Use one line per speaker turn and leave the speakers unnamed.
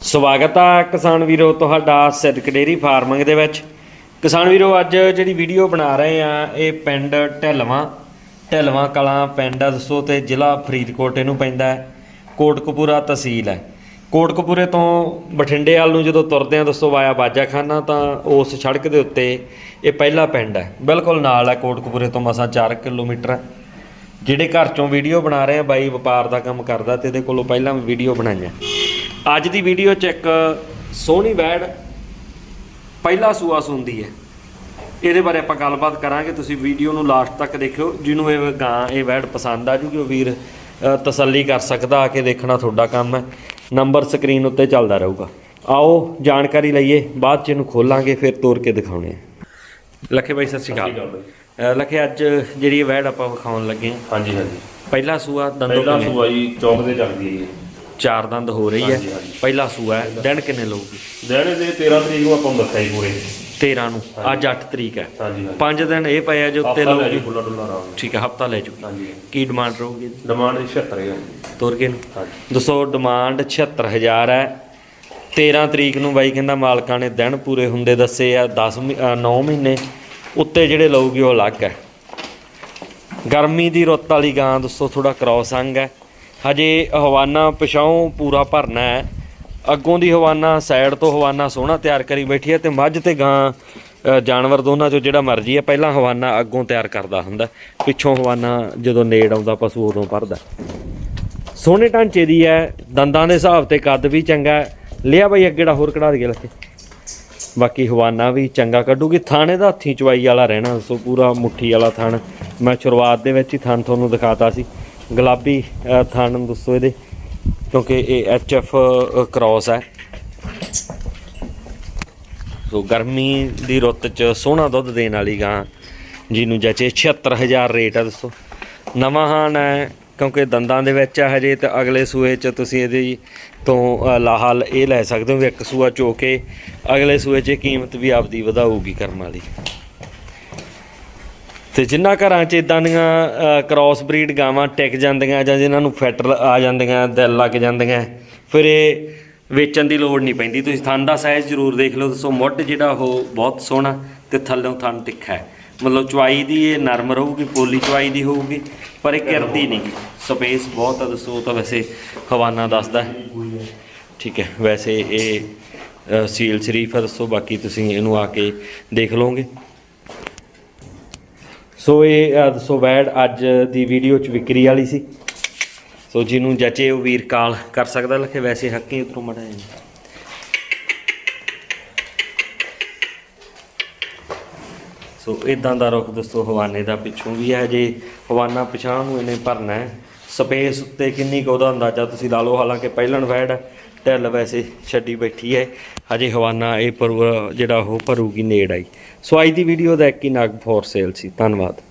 ਸਵਾਗਤ ਆ ਕਿਸਾਨ ਵੀਰੋ ਤੁਹਾਡਾ ਸਿਦਕ ਡੇਰੀ ਫਾਰਮਿੰਗ ਦੇ ਵਿੱਚ। ਕਿਸਾਨ ਵੀਰੋ, ਅੱਜ ਜਿਹੜੀ ਵੀਡੀਓ ਬਣਾ ਰਹੇ ਆ, ਇਹ ਪਿੰਡ ਢਿਲਵਾਂ ਢਿਲਵਾਂ ਕਲਾਂ ਪਿੰਡ ਆ, ਦੱਸੋ ਤੇ ਜ਼ਿਲ੍ਹਾ ਫਰੀਦਕੋਟ ਇਹਨੂੰ ਪੈਂਦਾ ਹੈ। ਕੋਟਕਪੂਰਾ ਤਹਿਸੀਲ ਹੈ। ਕੋਟਕਪੂਰੇ ਤੋਂ ਬਠਿੰਡੇ ਵਾਲ ਨੂੰ ਜਦੋਂ ਤੁਰਦੇ ਆ, ਦੱਸੋ ਵਾਇਆ ਬਾਜਾਖਾਨਾ ਤਾਂ ਉਸ ਸੜਕ ਦੇ ਉੱਤੇ ਇਹ ਪਹਿਲਾ ਪਿੰਡ ਹੈ। ਬਿਲਕੁਲ ਨਾਲ ਹੈ ਕੋਟਕਪੂਰੇ ਤੋਂ ਮਸਾਂ 4 ਕਿਲੋਮੀਟਰ। ਹੈ ਜਿਹੜੇ ਘਰ ਚੋਂ ਵੀਡੀਓ ਬਣਾ ਰਹੇ ਆ, ਬਾਈ ਵਪਾਰ ਦਾ ਕੰਮ ਕਰਦਾ ਤੇ ਇਹਦੇ ਕੋਲੋਂ ਪਹਿਲਾਂ ਵੀਡੀਓ ਬਣਾਈਆਂ। ਅੱਜ ਦੀ ਵੀਡੀਓ 'ਚ ਇੱਕ ਸੋਹਣੀ ਵੈੜ ਪਹਿਲਾ ਸੂਆ ਸੁੰਦੀ ਹੈ। ਇਹਦੇ ਬਾਰੇ ਆਪਾਂ ਗੱਲਬਾਤ ਕਰਾਂਗੇ। ਤੁਸੀਂ ਵੀਡੀਓ ਨੂੰ ਲਾਸਟ ਤੱਕ ਦੇਖਿਓ। ਜਿਹਨੂੰ ਇਹ ਗਾਂ ਇਹ ਵੈੜ ਪਸੰਦ ਆ ਜੂਗੀ ਉਹ ਵੀਰ ਤਸੱਲੀ ਕਰ ਸਕਦਾ ਆ ਕੇ ਦੇਖਣਾ ਤੁਹਾਡਾ ਕੰਮ ਹੈ। ਨੰਬਰ ਸਕਰੀਨ ਉੱਤੇ ਚੱਲਦਾ ਰਹੂਗਾ। ਆਓ ਜਾਣਕਾਰੀ ਲਈਏ। ਬਾਅਦ ਚ ਇਹਨੂੰ ਖੋਲਾਂਗੇ ਫਿਰ ਤੋੜ ਕੇ ਦਿਖਾਉਣੇ ਲੱਖੇ ਬਾਈ ਸਤਿ ਸ਼੍ਰੀ ਅਕਾਲ। ਲੱਖੇ ਅੱਜ ਜਿਹੜੀ ਵੈੜ ਆਪਾਂ ਵਿਖਾਉਣ ਲੱਗੇ ਹਾਂ।
ਹਾਂਜੀ ਹਾਂਜੀ।
ਪਹਿਲਾ ਸੂਆ ਦੰਦੋਂ
ਪਹਿਲਾ? ਸੂਆ ਜੀ ਚੌਕ ਦੇ ਚੱਲਦੀ ਹੈ
ਚਾਰ ਦੰਦ ਹੋ ਰਹੀ ਹੈ।
ਹਾਂਜੀ, ਹਾਂਜੀ।
ਪਹਿਲਾ ਸੂਆ ਹੈ। ਦਿਨ ਕਿੰਨੇ ਲਊਗੀ?
ਦਿਹਾੜੇ ਦੇ 13 ਤਰੀਕ ਨੂੰ ਆਪਾਂ ਨੂੰ ਦੱਸਿਆ ਜੀ ਪੂਰੇ।
13 ਨੂੰ। ਅੱਜ 8 ਤਰੀਕ ਹੈ।
ਹਾਂਜੀ ਹਾਂਜੀ।
ਪੰਜ ਦਿਨ ਇਹ ਪਏ ਆ ਜੋ ਉੱਤੇ
ਲੈ ਜੀ
ਲਊਗੀ
ਫੁੱਲਾ ਡੁੱਲਾ ਆਰਾਮ ਨਾਲ।
ਠੀਕ ਹੈ ਹਫਤਾ ਲੈ ਜੂ।
ਹਾਂਜੀ।
ਕੀ ਡਿਮਾਂਡ ਰਹੂਗੀ
ਡਿਮਾਂਡ ਦੀ 76 ਹੈ
ਤੁਰ ਕੇ ਨੂੰ।
ਹਾਂਜੀ।
ਦੱਸੋ ਡਿਮਾਂਡ 76000 ਹੈ। 13 ਤਰੀਕ ਨੂੰ ਬਾਈ ਕਹਿੰਦਾ ਮਾਲਕਾਂ ਨੇ ਦਿਨ ਪੂਰੇ ਹੁੰਦੇ ਦੱਸੇ ਆ 10 9 ਮਹੀਨੇ। ਉੱਤੇ ਜਿਹੜੇ ਲਊਗੀ ਉਹ ਅਲੱਗ ਹੈ। ਗਰਮੀ ਦੀ ਰੁੱਤ ਵਾਲੀ ਗਾਂ ਦੱਸੋ ਥੋੜਾ ਕ੍ਰੋਸ ਅੰਗ ਹੈ। ਹਜੇ ਹਵਾਨਾ ਪਿਛਾਉਂ ਪੂਰਾ ਭਰਨਾ ਹੈ। ਅੱਗੋਂ ਦੀ ਹਵਾਨਾ ਸਾਈਡ ਤੋਂ ਹਵਾਨਾ ਸੋਹਣਾ ਤਿਆਰ ਕਰੀ ਬੈਠੀ ਹੈ ਤੇ ਮੱਝ ਤੇ ਗਾਂ ਜਾਨਵਰ ਦੋਨਾਂ ਚੋਂ ਜਿਹੜਾ ਮਰਜ਼ੀ ਹੈ, ਪਹਿਲਾਂ ਹਵਾਨਾ ਅੱਗੋਂ ਤਿਆਰ ਕਰਦਾ ਹੁੰਦਾ ਪਿੱਛੋਂ ਹਵਾਨਾ ਜਦੋਂ ਨੇੜ ਆਉਂਦਾ, ਪਸ਼ੂ ਉਦੋਂ ਭਰਦਾ ਸੋਹਣੇ ਢਾਂਚੇ ਦੀ ਹੈ, ਦੰਦਾਂ ਦੇ ਹਿਸਾਬ ਤੇ ਕੱਦ ਵੀ ਚੰਗਾ ਹੈ। ਲਿਆ ਬਈ ਅੱਗੇ ਦਾ ਹੋਰ ਕਢਾ ਦਈਏ ਲੱਗੇ ਬਾਕੀ ਹਵਾਨਾ ਵੀ ਚੰਗਾ ਕੱਢੂਗੀ। ਥਾਣੇ ਦਾ ਹੱਥੀ ਚਵਾਈ ਵਾਲਾ ਰਹਿਣਾ ਸੋ ਪੂਰਾ ਮੁੱਠੀ ਵਾਲਾ ਥਣ। ਮੈਂ ਸ਼ੁਰੂਆਤ ਦੇ ਵਿੱਚ ਹੀ ਥਣ ਤੁਹਾਨੂੰ ਦਿਖਾਤਾ ਸੀ। ਗੁਲਾਬੀ ਅ, ਨੂੰ ਦੱਸੋ ਇਹਦੇ ਕਿਉਂਕਿ ਇਹ ਐਚ ਐਫ ਕ੍ਰਾਸ ਹੈ। ਸੋ ਗਰਮੀ ਦੀ ਰੁੱਤ 'ਚ ਸੋਹਣਾ ਦੁੱਧ ਦੇਣ ਵਾਲੀ ਗਾਂ ਜਿਹਨੂੰ ਜਚੇ 76000 ਰੇਟ ਆ ਦੱਸੋ। ਨਵਾਂ ਹਾਨ ਹੈ ਕਿਉਂਕਿ ਦੰਦਾਂ ਦੇ ਵਿੱਚ ਆ ਹਜੇ ਤੇ ਅਗਲੇ ਸੂਏ 'ਚ ਤੁਸੀਂ ਇਹਦੀ ਤੋਂ ਅ, ਲਾਹਲ ਇਹ ਲੈ ਸਕਦੇ ਹੋ ਵੀ ਇੱਕ ਸੂਆ ਚੋ ਕੇ ਅਗਲੇ ਸੂਏ 'ਚ ਇਹ ਕੀਮਤ ਵੀ ਆਪਦੀ ਵਧਾਊਗੀ ਕਰਮ ਵਾਲੀ। ਤੇ ਜਿੰਨਾ ਘਰਾਂ 'ਚ ਇਦਾਂ ਦੀਆਂ ਕ੍ਰਾਸ ਬਰੀਡ ਗਾਵਾਂ ਟਿਕ ਜਾਂਦੀਆਂ ਜਾਂ ਜਿਨ੍ਹਾਂ ਨੂੰ ਫੈਟਰ ਆ ਜਾਂਦੀਆਂ ਦਿਲ ਲੱਗ ਜਾਂਦੀਆਂ, ਫਿਰ ਇਹ ਵੇਚਣ ਦੀ ਲੋੜ ਨਹੀਂ ਪੈਂਦੀ। ਤੁਸੀਂ ਥਣ ਦਾ ਸਾਈਜ਼ ਜ਼ਰੂਰ ਦੇਖ ਲਓ, ਦੱਸੋ ਮੁੱਢ ਜਿਹੜਾ ਉਹ ਬਹੁਤ ਸੋਹਣਾ ਤੇ ਥੱਲੋਂ ਥਣ ਤਿੱਖਾ ਹੈ। ਮਤਲਬ ਚਵਾਈ ਦੀ ਇਹ ਨਰਮ ਰਹੂਗੀ, ਪੋਲੀ ਚਵਾਈ ਦੀ ਹੋਊਗੀ, ਪਰ ਇਹ ਕਿਰਦੀ ਨਹੀਂ। ਸਪੇਸ ਬਹੁਤ ਆ, ਦੱਸੋ ਉਹ ਤਾਂ ਵੈਸੇ ਖਵਾਨਾ ਦੱਸਦਾ ਠੀਕ ਹੈ, ਵੈਸੇ ਇਹ ਸੀਲ ਸ਼ਰੀਫ ਹੈ ਦੱਸੋ ਬਾਕੀ ਤੁਸੀਂ ਇਹਨੂੰ ਆ ਕੇ ਦੇਖ ਲਓਗੇ। ਸੋ ਇਹ ਅ, ਦੱਸੋ ਵੈਡ ਅੱਜ ਦੀ ਵੀਡੀਓ ਚ ਵਿਕਰੀ ਵਾਲੀ ਸੀ। ਸੋ ਜਿਹਨੂੰ ਜਚੇ ਉਹ ਵੀਰ ਕਾਲ ਕਰ ਸਕਦਾ ਲਖੇ ਵੈਸੇ ਹੱਕੀ ਉਤਰੋਂ ਮੜਾ ਸੋ ਇਦਾਂ ਦਾ ਰੁੱਖ ਦੱਸੋ ਹਵਾਨੇ ਦਾ ਪਿੱਛੋਂ ਵੀ ਹੈ ਜੇ ਹਵਾਨਾ ਪਛਾਣ ਨੂੰ ਇਹਨੇ ਭਰਨਾ ਹੈ। ਸਪੇਸ ਉੱਤੇ ਕਿੰਨੀ ਕੁ ਉਹਦਾ ਅੰਦਾਜ਼ਾ ਤੁਸੀਂ ਲਾ ਲਓ, ਹਾਲਾਂਕਿ ਪਹਿਲਣ ਵੈਡ ਢਿੱਲ ਵੈਸੇ ਛੱਡੀ ਬੈਠੀ ਹੈ। ਹਜੇ ਹਵਾਨਾ ਇਹ ਪਰ ਜਿਹੜਾ ਉਹ ਭਰੂਗੀ ਨੇੜ ਆਈ। ਸੋ ਅੱਜ ਦੀ ਵੀਡੀਓ ਦਾ ਇੱਕ ਹੀ ਨਗ ਫੋਰ ਸੇਲ ਸੀ। ਧੰਨਵਾਦ।